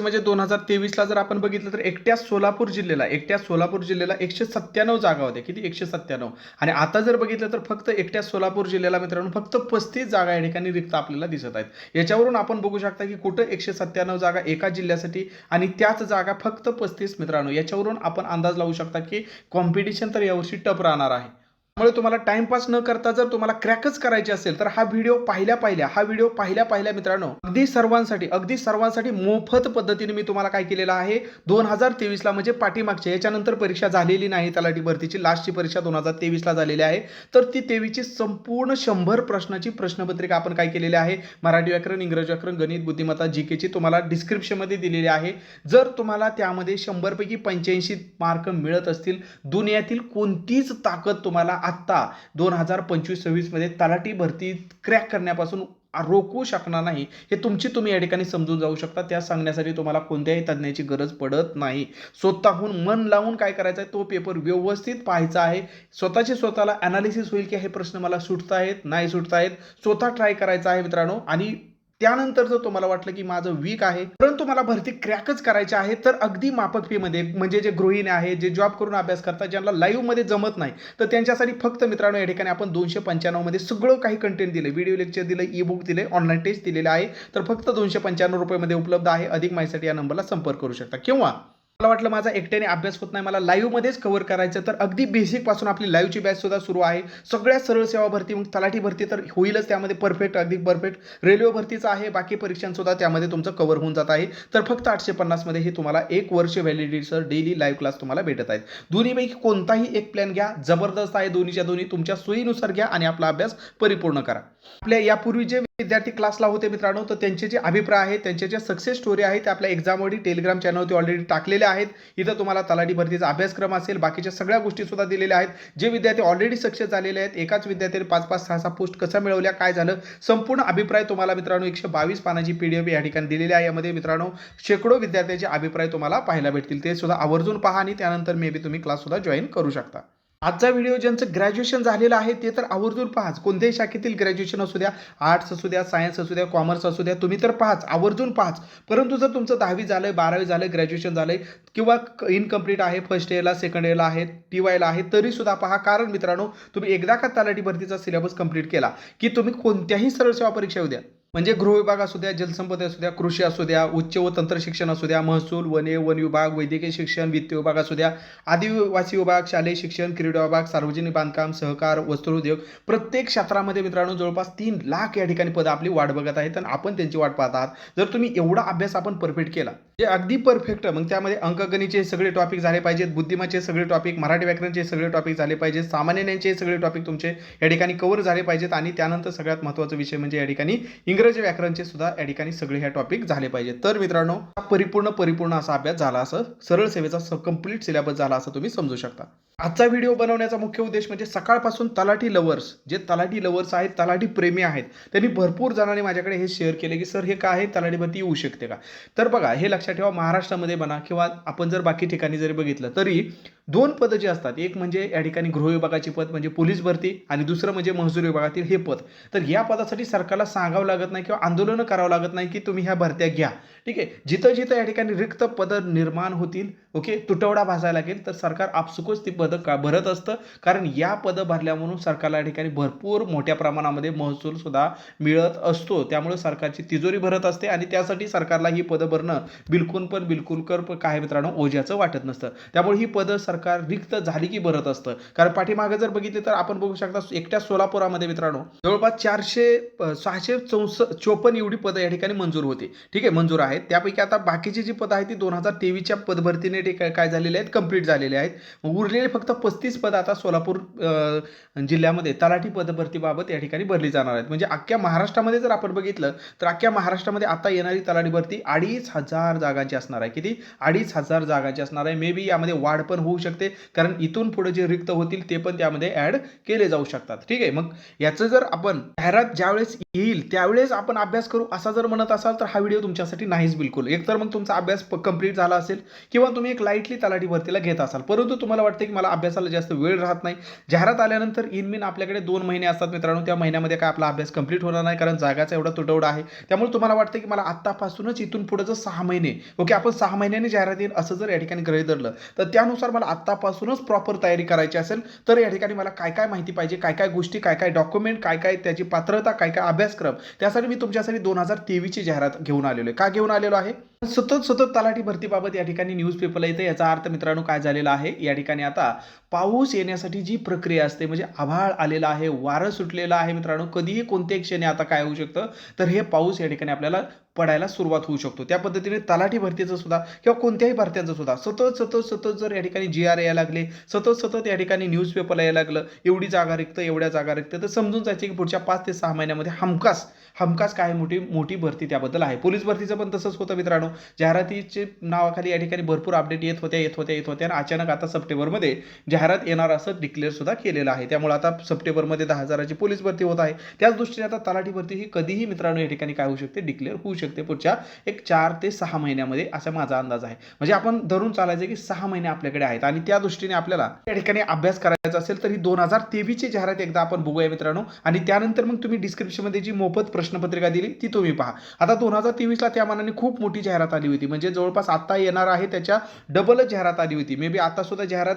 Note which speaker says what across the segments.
Speaker 1: म्हणजे दोन हजार तेवीसला जर आपण बघितलं तर एकट्या सोलापूर जिल्ह्याला एकट्या सोलापूर जिल्ह्याला एकशे सत्त्याण्णव जागा होत्या. किती? एकशे सत्त्याण्णव. आणि आता जर बघितलं तर फक्त एकट्या सोलापूर जिल्ह्याला मित्रांनो फक्त पस्तीस जागा या ठिकाणी रिक्त आपल्याला दिसत आहेत. याच्यावरून आपण बघू शकता की कुठं एकशे सत्त्याण्णव जागा एका जिल्ह्यासाठी आणि त्याच जागा फक्त पस्तीस मित्रांनो. याच्यावरून आपण अंदाज लावू शकता की कॉम्पिटिशन तर यावर्षी टप राहणार आहे. त्यामुळे तुम्हाला टाइमपास न करता जर तुम्हाला क्रॅकच करायचे असेल तर हा व्हिडिओ पाहिल्या पाहिल्या हा व्हिडिओ पाहिल्या पाहिल्या मित्रांनो अगदी सर्वांसाठी अगदी सर्वांसाठी मोफत पद्धतीने मी तुम्हाला काय केलेलं आहे. दोन हजार तेवीसला म्हणजे पाठीमागच्या याच्यानंतर परीक्षा झालेली नाही तलाठी भरतीची लास्टची परीक्षा दोन हजार तेवीसला झालेली आहे. तर ती तेवीसची संपूर्ण शंभर प्रश्नाची प्रश्नपत्रिका आपण काय केलेली आहे? मराठी व्याकरण इंग्रजी व्याकरण गणित बुद्धिमत्ता जी केची तुम्हाला डिस्क्रिप्शनमध्ये दिलेली आहे. जर तुम्हाला त्यामध्ये शंभरपैकी पंच्याऐंशी मार्क मिळत असतील दुनियातील कोणतीच ताकद तुम्हाला आत्ता दोन हजार पंचवीस सव्वीसमध्ये तलाठी भरती क्रॅक करण्यापासून रोखू शकणार नाही हे तुमची तुम्ही या ठिकाणी समजून जाऊ शकता. त्या सांगण्यासाठी तुम्हाला कोणत्याही तज्ज्ञाची गरज पडत नाही. स्वतःहून मन लावून काय करायचं आहे तो पेपर व्यवस्थित पाहायचा आहे. स्वतःचे स्वतःला अनालिसिस होईल की हे प्रश्न मला सुटत आहेत नाही सुटत आहेत स्वतः ट्राय करायचा आहे मित्रांनो. आणि त्यानंतर जर तुम्हाला वाटलं की माझं वीक आहे परंतु मला भरती क्रॅकच करायची आहे तर अगदी माफक फीमध्ये म्हणजे जे गृहिणी आहेत जे जॉब करून अभ्यास करतात ज्यांना लाईव्हमध्ये जमत नाही तर त्यांच्यासाठी फक्त मित्रांनो या ठिकाणी आपण दोनशे पंच्याण्णवमध्ये सगळं काही कंटेंट दिलं व्हिडिओ लेक्चर दिलं ई बुक दिले ऑनलाईन टेस्ट दिलेले आहे तर फक्त दोनशे पंच्याण्णव रुपयामध्ये उपलब्ध आहे. अधिक माहितीसाठी या नंबरला संपर्क करू शकता. किंवा मला वाटलं माझा एकट्याने अभ्यास होत नाही मला लाईव्हमध्येच कव्हर करायचं तर अगदी बेसिकपासून आपली लाईव्हची बॅच सुद्धा सुरू आहे. सगळ्या सरळ सेवा भरती मग तलाठी भरती तर होईलच त्यामध्ये. परफेक्ट अगदी परफेक्ट रेल्वे भरतीचं आहे बाकी परीक्षांसुद्धा त्यामध्ये तुमचं कव्हर होऊन जात आहे. तर फक्त आठशे पन्नासमध्ये हे तुम्हाला एक वर्ष validity sir daily live class तुम्हाला भेटत आहेत. दोन्हीपैकी कोणताही एक प्लॅन घ्या. जबरदस्त आहे दोन्हीच्या दोन्ही. तुमच्या सोयीनुसार घ्या आणि आपला अभ्यास परिपूर्ण करा. आपल्या यापूर्वी जे विद्यार्थी क्लासला होते मित्रांनो तर त्यांचे जे अभिप्राय आहेत त्यांचे जे सक्सेस स्टोरी आहे ते आपल्या एक्झामवरती टेलिग्राम चॅनलवरती ऑलरेडी टाकलेले आहेत. इथं तुम्हाला तलाठी भरतीचा अभ्यासक्रम असेल. बाकीच्या सगळ्या गोष्टी सुद्धा दिलेल्या आहेत. जे विद्यार्थी ऑलरेडी सक्सेस झालेले आहेत एकाच विद्यार्थ्याने पाच पाच सहा सहा पोस्ट कसा मिळवल्या काय झालं संपूर्ण अभिप्राय तुम्हाला मित्रांनो एकशे बावीस पानाची पी डी एफ या ठिकाणी दिलेली आहे. यामध्ये मित्रांनो शेकडो विद्यार्थ्यांचे अभिप्राय तुम्हाला पाहायला भेटतील. ते सुद्धा आवर्जून पहा आणि त्यानंतर मे बी तुम्ही क्लास सुद्धा जॉईन करू शकता. आजचा व्हिडिओ ज्यांचं ग्रॅज्युएशन झालेलं आहे ते तर आवर्जून पाहाच. कोणत्याही शाखेतील ग्रॅज्युएशन असू द्या आर्ट्स असू द्या सायन्स असू द्या कॉमर्स असू द्या तुम्ही तर पाहाच आवर्जून पाहाच. परंतु जर तुमचं दहावी झालं बारावी झालं ग्रॅज्युएशन झालं किंवा इनकम्प्लीट आहे फर्स्ट इयरला सेकंड इयरला आहे टी वायला आहे तरीसुद्धा पहा. कारण मित्रांनो तुम्ही एकदा का तलाठी भरतीचा सिलेबस कंप्लीट केला की तुम्ही कोणत्याही सरळ सेवा परीक्षा येऊ द्या. म्हणजे गृह विभाग असू द्या जलसंपदा असू द्या कृषी असू द्या उच्च व तंत्र शिक्षण असू द्या महसूल वने वन विभाग वैद्यकीय शिक्षण वित्त विभाग असू द्या आदिवासी विभाग शालेय शिक्षण क्रीडा विभाग सार्वजनिक बांधकाम सहकार वस्त्रोद्योग प्रत्येक क्षेत्रामध्ये मित्रांनो जवळपास तीन लाख या ठिकाणी पदं आपली वाट बघत आहेत आणि आपण त्यांची वाट पाहत आहात. जर तुम्ही एवढा अभ्यास आपण परफेक्ट केला जे अगदी परफेक्ट मग त्यामध्ये अंकगणितचे सगळे टॉपिक झाले पाहिजेत बुद्धिमाचे सगळे टॉपिक मराठी व्याकरणचे सगळे टॉपिक झाले पाहिजेत सामान्य ज्ञानचे सगळे टॉपिक तुमचे या ठिकाणी कव्हर झाले पाहिजेत आणि त्यानंतर सगळ्यात महत्त्वाचा विषय म्हणजे या ठिकाणी इंग्रजी. व्याकरणचे सुद्धा या ठिकाणी सगळे ह्या टॉपिक झाले पाहिजे तर मित्रांनो परिपूर्ण परिपूर्ण असा अभ्यास झाला असं सरळ सेवेचा कंप्लीट सिलेबस झाला असं तुम्ही समजू शकता. आजचा व्हिडिओ बनवण्याचा मुख्य उद्देश म्हणजे सकाळपासून तलाठी लवर्स जे तलाठी लवर्स आहेत तलाठी प्रेमी आहेत त्यांनी भरपूर जणांनी माझ्याकडे हे शेअर केले की सर हे काय आहे? तलाठी भरती येऊ शकते का? तर बघा हे लक्षात ठेवा महाराष्ट्रामध्ये म्हणा किंवा आपण जर बाकी ठिकाणी जरी बघितलं तरी दोन पदं जी असतात एक म्हणजे या ठिकाणी गृह विभागाची पद म्हणजे पोलीस भरती आणि दुसरं म्हणजे महसूल विभागातील हे पद. तर या पदासाठी सरकारला सांगावं लागत नाही किंवा आंदोलनं करावं लागत नाही की तुम्ही ह्या भरत्या घ्या. ठीक आहे? जिथं जिथं या ठिकाणी रिक्त पदं निर्माण होतील ओके? तुटवडा भासायला लागेल तर सरकार आपसुकच ती पदं का भरत असतं. कारण या पदं भरल्या म्हणून सरकारला या ठिकाणी भरपूर मोठ्या प्रमाणामध्ये महसूल सुद्धा मिळत असतो. त्यामुळे सरकारची तिजोरी भरत असते आणि त्यासाठी सरकारला ही पदं भरणं बिलकुल पण बिलकुल कर काय मित्रांनो ओझ्याचं वाटत नसतं. त्यामुळे ही पदं सरकार रिक्त झाली की भरत असतं. कारण पाठीमागे जर बघितले तर आपण बघू शकता एकट्या सोलापुरामध्ये मित्रांनो जवळपास चारशे प- सहाशे चौस चोपन्न एवढी पदं या ठिकाणी मंजूर होते. ठीक आहे मंजूर आहेत. त्यापैकी आता बाकीची जी पदं आहेत ती दोन हजार तेवीसच्या पदभरतीने ते काय काय झालेले आहेत? कंप्लीट झालेले आहेत. मग उरलेले फक्त पस्तीस पद आता सोलापूर जिल्ह्यामध्ये तलाठी पदभरतीबाबत या ठिकाणी भरली जाणार आहेत. म्हणजे अख्ख्या महाराष्ट्रामध्ये जर आपण बघितलं तर अख्ख्या महाराष्ट्रामध्ये आता येणारी तलाठी भरती अडीच हजार जागांची असणार आहे. किती? अडीच हजार जागांची असणार आहे. मे बी यामध्ये वाढ पण होऊ शकते. कारण इथून पुढे जे रिक्त होतील ते पण त्यामध्ये ऍड केले जाऊ शकतात. ठीक आहे? मग याचं जर आपण जाहिरात ज्यावेळेस येईल त्यावेळेस आपण अभ्यास करू असा जर म्हणत असाल तर हा व्हिडिओ तुमच्यासाठी नाहीच बिलकुल. एक तर मग तुमचा अभ्यास कंप्लीट झाला असेल किंवा तुम्ही एक लाईटली तलाठी भरतीला घेत असाल. परंतु तुम्हाला वाटतं की मला अभ्यासाला जास्त वेळ राहत नाही? जाहिरात आल्यानंतर इनमिन आपल्याकडे दोन महिने असतात मित्रांनो. त्या महिन्यामध्ये काय आपला अभ्यास कंप्लीट होणार नाही कारण जागाचा एवढा तुटवडा आहे. त्यामुळे तुम्हाला वाटतं की मला आत्तापासूनच इथून पुढे जर सहा महिने ओके आपण सहा महिन्याने जाहिरात येईल असं जर या ठिकाणी गृहीत धरलं तर त्यानुसार मला आत्तापासूनच प्रॉपर तयारी करायची असेल तर या ठिकाणी मला काय काय माहिती पाहिजे काय काय गोष्टी काय काय डॉक्युमेंट काय काय त्याची पात्रता काय काय अभ्यासक्रम त्यासाठी मी तुमच्यासाठी दोन हजार तेवीसची जाहिरात घेऊन आलेलो आहे. का घेऊन आलेलो आहे? सतत सतत तलाठी भरतीबाबत या ठिकाणी न्यूजपेपर पेपरला येते याचा अर्थ मित्रांनो काय झालेला आहे? या ठिकाणी आता पाऊस येण्यासाठी जी प्रक्रिया असते म्हणजे आभाळ आलेला आहे वारं सुटलेलं आहे मित्रांनो कधीही कोणत्याही क्षणी आता काय होऊ शकतं? तर हे पाऊस या ठिकाणी आपल्याला पडायला सुरुवात होऊ शकतो. त्या पद्धतीने तलाठी भरतीचं सुद्धा किंवा कोणत्याही भरत्यांचं सुद्धा सतत सतत सतत जर या ठिकाणी जी आर यायला लागले सतत सतत या ठिकाणी न्यूजपेपरला यायला लागलं एवढी जागा रिक्त एवढ्या जागा रिक्त तर समजून जायचं की पुढच्या पाच ते सहा महिन्यामध्ये हमखास हमखास काय मोठी मोठी भरती त्याबद्दल आहे. पोलीस भरतीचं पण तसंच होतं मित्रांनो. जाहिरातीचे नावाखाली या ठिकाणी भरपूर अपडेट येत होत्या येत होत्या येत होत्या आणि अचानक आता सप्टेंबरमध्ये जाहिरात येणार असं डिक्लेअर सुद्धा केलेलं आहे. त्यामुळे आता सप्टेंबरमध्ये दहा हजाराची पोलीस भरती होत आहे. त्याच दृष्टीने आता तलाठी भरती ही कधीही मित्रांनो या ठिकाणी काय होऊ शकते? डिक्लेअर होऊ शकते. पुढच्या एक चार ते सहा महिन्यामध्ये असा माझा अंदाज आहे. म्हणजे आपण धरून चालायचं की सहा महिने आपल्याकडे आहेत आणि त्या दृष्टीने आपल्याला त्या ठिकाणी अभ्यास करायचा असेल तर ही दोन हजार तेवीसची जाहिरात एकदा आपण बघूया मित्रांनो. आणि त्यानंतर मग तुम्ही डिस्क्रिप्शनमध्ये जी मोफत प्रश्नपत्रिका दिली ती तुम्ही पहा. आता दोन हजार तेवीसला त्या मानाने खूप मोठी जाहिरात आली होती. म्हणजे जवळपास आत्ता येणार आहे त्याच्या डबलच जाहिरात आली होती. मे बी आता सुद्धा जाहिरात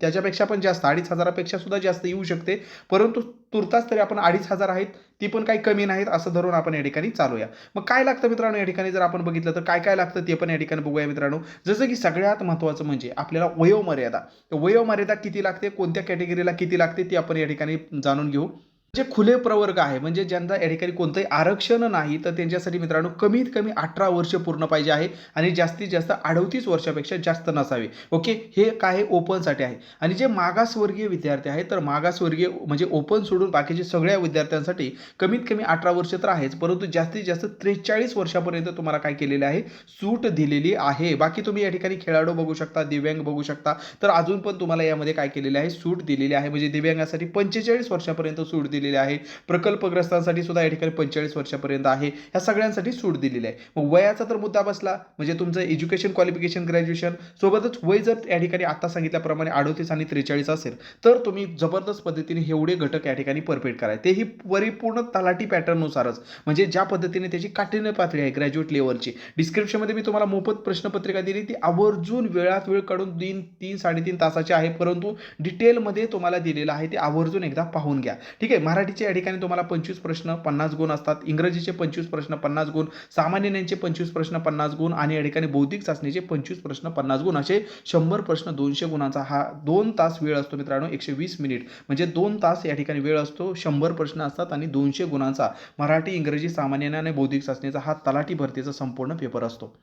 Speaker 1: त्याच्यापेक्षा पण जास्त अडीच हजारापेक्षा सुद्धा जास्त येऊ शकते. परंतु तुर्तास तरी आपण अडीच हजार आहेत ती पण काही कमी नाहीत असं धरून आपण या ठिकाणी चालूया. मग काय लागतं मित्रांनो या ठिकाणी? जर आपण बघितलं तर काय काय लागतं ते पण या ठिकाणी बघूया मित्रांनो. जसं की सगळ्यात महत्त्वाचं म्हणजे आपल्याला वयोमर्यादा. वयोमर्यादा किती लागते? कोणत्या कॅटेगरीला किती लागते? ती आपण या ठिकाणी जाणून घेऊ. जे खुले प्रवर्ग आहे म्हणजे ज्यांचा या ठिकाणी कोणतंही आरक्षण नाही तर त्यांच्यासाठी मित्रांनो कमीत कमी अठरा वर्ष पूर्ण पाहिजे आहे आणि जास्तीत जास्त अडतीस वर्षापेक्षा जास्त नसावे. ओके? हे काय ओपनसाठी आहे? आणि जे मागासवर्गीय विद्यार्थी आहेत तर मागासवर्गीय म्हणजे ओपन सोडून बाकीचे सगळ्या विद्यार्थ्यांसाठी कमीत कमी अठरा वर्ष तर आहेच परंतु जास्तीत जास्त त्रेचाळीस वर्षापर्यंत तुम्हाला काय केलेले आहे? सूट दिलेली आहे. बाकी तुम्ही या ठिकाणी खेळाडू बघू शकता दिव्यांग बघू शकता. तर अजून पण तुम्हाला यामध्ये काय केलेले आहे? सूट दिलेली आहे. म्हणजे दिव्यांगासाठी पंचेचाळीस वर्षापर्यंत सूट दिली दिलेली आहे. प्रकल्पग्रस्तांसाठी सुद्धा या ठिकाणी पंचेचाळीस वर्षापर्यंत आहे. ह्या सगळ्यांसाठी सूट दिलेली आहे. मग वयाचा तर मुद्दा बसला. म्हणजे तुमचं एज्युकेशन क्वालिफिकेशन ग्रॅज्युएशन सोबतच वय जर या ठिकाणी आता सांगितल्याप्रमाणे अडोतीस आणि त्रेचाळीस असेल तर तुम्ही जबरदस्त पद्धतीने एवढे घटक या ठिकाणी परफेक्ट कराय तेही परिपूर्ण तलाठी पॅटर्ननुसारच म्हणजे ज्या पद्धतीने त्याची काठीण्य पातळी आहे ग्रॅज्युएट लेवलची डिस्क्रिप्शनमध्ये मी तुम्हाला मोफत प्रश्नपत्रिका दिली. ती आवर्जून वेळात वेळ काढून तीन तीन साडेतीन तासाची आहे परंतु डिटेलमध्ये तुम्हाला दिलेलं आहे ते आवर्जून एकदा पाहून घ्या. ठीक आहे? मराठीचे या ठिकाणी तुम्हाला पंचवीस प्रश्न पन्नास गुण असतात. इंग्रजीचे पंचवीस प्रश्न पन्नास गुण सामान्य ज्ञानचे पंचवीस प्रश्न पन्नास गुण आणि या ठिकाणी बौद्धिक चाचणीचे पंचवीस प्रश्न पन्नास गुण. असे शंभर प्रश्न दोनशे गुणांचा हा दोन तास वेळ असतो मित्रांनो एकशे वीस मिनिट. म्हणजे दोन तास या ठिकाणी वेळ असतो शंभर प्रश्न असतात आणि दोनशे गुणांचा मराठी इंग्रजी सामान्य ज्ञान आणि बौद्धिक चाचणीचा हा तलाठी भरतीचा संपूर्ण पेपर असतो.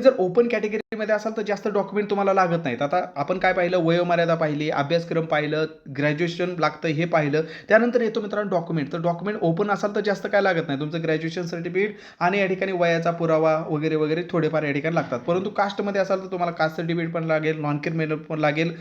Speaker 1: जर ओपन कॅटेगरीमध्ये असाल तर जास्त डॉक्युमेंट तुम्हाला लागत नाहीत. आता आपण काय पाहिलं? वयोमर्यादा पाहिली अभ्यासक्रम पाहिलं ग्रॅज्युएशन लागतं हे पाहिलं. त्यानंतर येतो मित्रांनो डॉक्युमेंट तर डॉक्युमेंट ओपन असाल तर जास्त काय लागत नाही. तुमचं ग्रॅज्युएशन सर्टिफिकेट आणि या ठिकाणी वयाचा पुरावा वगैरे वगैरे थोडेफार या ठिकाणी लागतात. परंतु कास्टमध्ये असाल तर तुम्हाला कास्ट सर्टिफिकेट पण लागेल नॉन क्रिमिनल पण लागेल.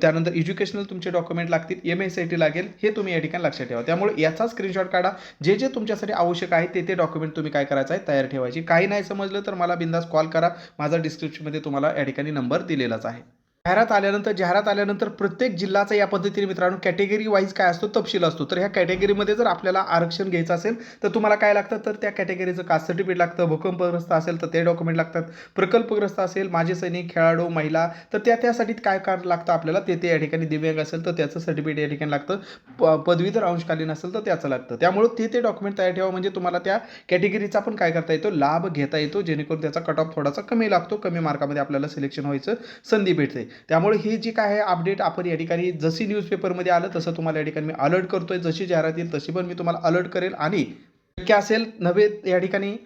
Speaker 1: त्यानंतर एज्युकेशनल तुमचे डॉक्युमेंट लागतील एम एस आय टी लागेल. हे तुम्ही या ठिकाणी लक्षात ठेवा. त्यामुळे याचा स्क्रीनशॉट काढा. जे जे तुमच्यासाठी आवश्यक आहे ते ते डॉक्युमेंट तुम्ही काय करायचं आहे तयार ठेवायची. काही नाही समजलं तर मला बिंदास कॉल करा. माझा डिस्क्रिप्शनमध्ये तुम्हाला या ठिकाणी नंबर दिलेलाच आहे. जाहिरात आल्यानंतर जाहिरात आल्यानंतर प्रत्येक जिल्ह्याचा या पद्धतीने मित्रांनो कॅटेगरी वाईज काय असतो तपशील असतो. तर ह्या कॅटेगरीमध्ये जर आपल्याला आरक्षण घ्यायचं असेल तर तुम्हाला काय लागतं? तर त्या कॅटेगरीचं कास्ट सर्टिफिकेट लागतं भूकंपग्रस्त असेल तर ते डॉक्युमेंट लागतात प्रकल्पग्रस्त असेल माझे सैनिक खेळाडू महिला तर त्या त्यासाठी काय काय लागतं आपल्याला? ते ते या ठिकाणी दिव्यांग असेल तर त्याचं सर्टिफिकेट या ठिकाणी लागतं प पदवीधर अंशकालीन असेल तर त्याचं लागतं. त्यामुळे ते ते डॉक्युमेंट तयार ठेवा म्हणजे तुम्हाला त्या कॅटेगरीचा पण काय करता येतो? लाभ घेता येतो जेणेकरून त्याचा कट ऑफ थोडासा कमी लागतो कमी मार्कामध्ये आपल्याला सिलेक्शन व्हायचं संधी भेटते. त्यामुळे ही जी काय आहे अपडेट आपण या ठिकाणी जशी न्यूजपेपरमध्ये आलं तसं तुम्हाला या ठिकाणी मी अलर्ट करतोय. जशी जाहिरात येईल तशी पण मी तुम्हाला अलर्ट करेल. आणि शक्य असेल नव्हे या ठिकाणी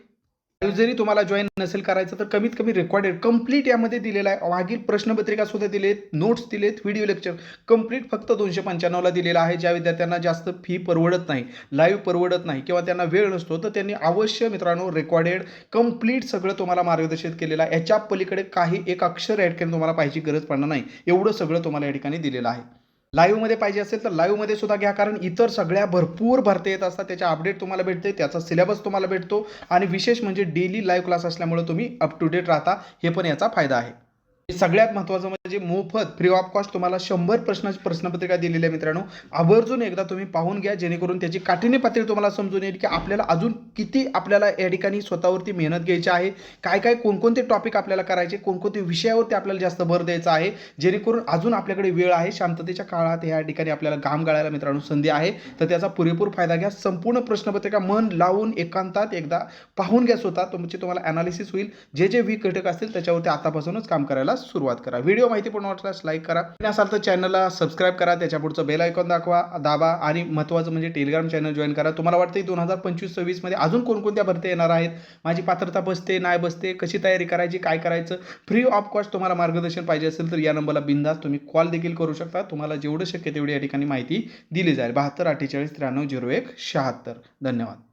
Speaker 1: जरी तुम्हाला जॉईन नसेल करायचं तर कमीत कमी रेकॉर्डेड कंप्लीट यामध्ये दिलेला आहे. मागील प्रश्नपत्रिका सुद्धा दिलेत नोट्स दिलेत व्हिडिओ लेक्चर कंप्लीट फक्त दोनशे पंच्याण्णवला दिलेला आहे ज्या विद्यार्थ्यांना जास्त फी परवडत नाही लाईव्ह परवडत नाही किंवा त्यांना वेळ नसतो तर त्यांनी अवश्य मित्रांनो रेकॉर्डेड कंप्लीट सगळं तुम्हाला मार्गदर्शित केलेलं आहे. याच्या पलीकडे काही एक अक्षर ॲड करून तुम्हाला पाहिजे गरज पडणार नाही. एवढं सगळं तुम्हाला या ठिकाणी दिलेलं आहे. लाईव्हमध्ये पाहिजे असेल तर लाईव्हमध्ये सुद्धा घ्या. कारण इतर सगळ्या भरपूर भरते येत असतात. त्याच्या अपडेट तुम्हाला भेटते. त्याचा सिलेबस तुम्हाला भेटतो. आणि विशेष म्हणजे डेली लाईव्ह क्लास असल्यामुळे तुम्ही अप टू डेट राहता. हे पण याचा फायदा आहे. सगळ्यात महत्त्वाचं म्हणजे मोफत फ्री ऑफ कॉस्ट तुम्हाला शंभर प्रश्नाची प्रश्नपत्रिका दिलेली आहे मित्रांनो. आवर्जून एकदा तुम्ही पाहून घ्या. जेणेकरून त्याची काठिण्य पातळी तुम्हाला समजून येईल की आपल्याला अजून किती आपल्याला या ठिकाणी स्वतःवरती मेहनत घ्यायची आहे? काय काय कोणकोणते टॉपिक आपल्याला करायचे? कोणकोणते विषयावरती आपल्याला जास्त भर द्यायचा आहे? जेणेकरून अजून आपल्याकडे वेळ आहे. शांततेच्या काळात या ठिकाणी आपल्याला घाम गाळायला मित्रांनो संधी आहे. तर त्याचा पुरेपूर फायदा घ्या. संपूर्ण प्रश्नपत्रिका मन लावून एकांतात एकदा पाहून घ्या स्वतः. तुमची तुम्हाला अनालिसिस होईल. जे जे वीक घटक असतील त्याच्यावरती आतापासूनच काम करायला सुरुवात करा. व्हिडिओ माहिती पण वाटल्यास लाईक करा. आणि असाल तर चॅनलला सबस्क्राईब करा. त्याच्या पुढचं बेल आयकॉन दाखवा दाबा आणि महत्त्वाचं म्हणजे टेलिग्राम चॅनल जॉईन करा. तुम्हाला वाटतं दोन हजार पंचवीस सव्वीसमध्ये अजून कोणकोणत्या भरती येणार आहेत? माझी पात्रता बसते नाही बसते कशी तयारी करायची काय करायचं? फ्री ऑफ कॉस्ट तुम्हाला मार्गदर्शन पाहिजे असेल तर या नंबरला बिंदास तुम्ही कॉल देखील करू शकता. तुम्हाला जेवढं शक्य तेवढी या ठिकाणी माहिती दिली जाईल. बहात्तर अठ्ठेचाळीस त्र्याण्णव झिरो एक शहात्तर. धन्यवाद.